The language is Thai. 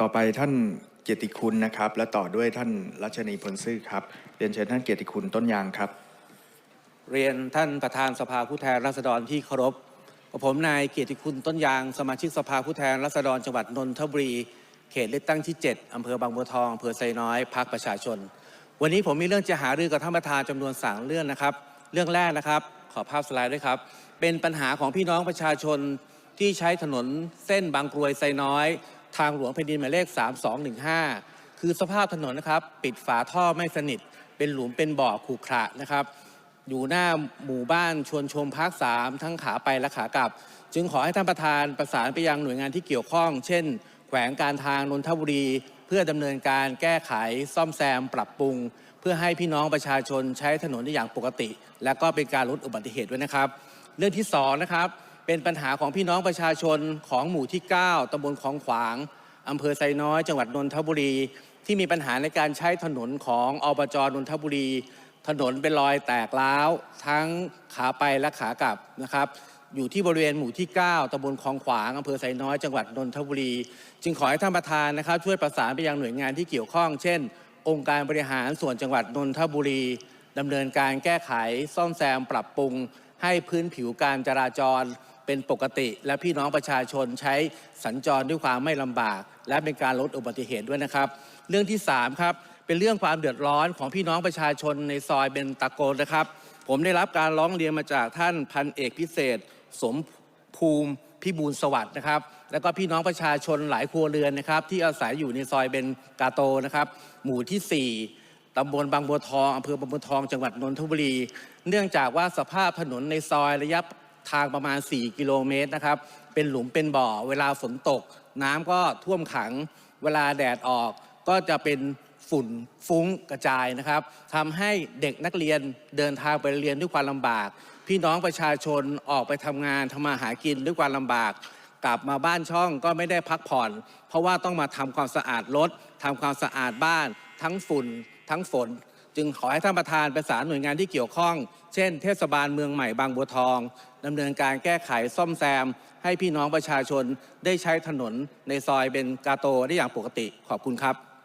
ต่อไปท่านเกียรติคุณนะครับ และต่อด้วยท่านรัชนีพลซื่อครับ เรียนเชิญท่านเกียรติคุณต้นยางครับ เรียนท่านประธานสภาผู้แทนราษฎรที่เคารพกับผมนายเกียรติคุณต้นยางสมาชิกสภาผู้แทนราษฎรจังหวัดนนทบุรี เขตเลือกตั้งที่ 7อำเภอบางบัวทองอำเภอไซน้อยพักประชาชน วันนี้ผมมีเรื่องจะหารือกับท่านประธานจำนวนสามเรื่องนะครับ เรื่องแรกนะครับ ขอภาพสไลด์ด้วยครับ เป็นปัญหาของพี่น้องประชาชนที่ใช้ถนนเส้นบางกรวยไซน้อย ทางหลวงแผ่นดินหมายเลข 3215 คือสภาพถนนนะครับ ปิดฝาท่อไม่สนิท เป็นหลุมเป็นบ่อขรุขระนะครับ อยู่หน้าหมู่บ้านชวนชมภาคสามทั้งขาไปและขากลับ จึงขอให้ท่านประธานประสานไปยังหน่วยงานที่เกี่ยวข้อง เช่น วงการทางนนทบุรี เพื่อดำเนินการแก้ไขซ่อมแซมปรับปรุง เพื่อให้พี่น้องประชาชนใช้ถนนได้อย่างปกติ และก็เป็นการลดอุบัติเหตุด้วยนะครับ เรื่องที่สองนะครับเป็นปัญหาของพี่น้องประชาชนของหมู่ที่ 9ตำบลคลองขวางอำเภอไซน้อย จังหวัดนนทบุรี ที่มีปัญหาในการใช้ถนนของอบจนนทบุรี ถนนเป็นรอยแตกร้าว ทั้งขาไปและขากลับนะครับ อยู่ที่บริเวณหมู่ที่ 9ตำบลคลองขวางอำเภอไซน้อยจังหวัดนนทบุรี จึงขอให้ท่านประธานนะครับ ช่วยประสานไปยังหน่วยงานที่เกี่ยวข้อง เช่น องค์การบริหารส่วนจังหวัดนนทบุรีดำเนินการแก้ไขซ่อมแซมปรับปรุง ให้พื้นผิวการจราจรเป็นปกติ และพี่น้องประชาชนใช้สัญจรด้วยความไม่ลำบาก และเป็นการลดอุบัติเหตุด้วยนะครับ เรื่องที่ 3 ครับ เป็นเรื่องความเดือดร้อนของพี่น้องประชาชนในซอยเบนตะโกนนะครับ ผมได้รับการร้องเรียนมาจากท่านพันเอกพิเศษ สมภูมิพิบูลสวัสดิ์นะครับ แล้วก็พี่น้องประชาชนหลายครัวเรือนนะครับ ที่อาศัยอยู่ในซอยเบนกาโตนะครับ หมู่ที่ 4 ตำบลบางบัวทองอำเภอบางบัวทองจังหวัดนนทบุรี เนื่องจากว่าสภาพถนนในซอยระยะทางประมาณ 4 กิโลเมตรนะครับ เป็นหลุมเป็นบ่อ เวลาฝนตก น้ำก็ท่วมขัง เวลาแดดออก ก็จะเป็นฝุ่นฟุ้งกระจายนะครับทำให้เด็กนักเรียนเดินทางไปเรียนด้วยความลำบาก พี่น้องประชาชนออกไปทำงานทำมาหากินด้วยความลำบาก กลับมาบ้านช่องก็ไม่ได้พักผ่อน เพราะว่าต้องมาทำความสะอาดรถทำความสะอาดบ้าน ทั้งฝุ่น ทั้งฝน จึงขอให้ท่านประธานประสานหน่วยงานที่เกี่ยวข้อง เช่น เทศบาลเมืองใหม่บางบัวทองดำเนินการแก้ไขซ่อมแซม ให้พี่น้องประชาชนได้ใช้ถนนในซอยเป็นกาโตได้อย่างปกติขอบคุณครับ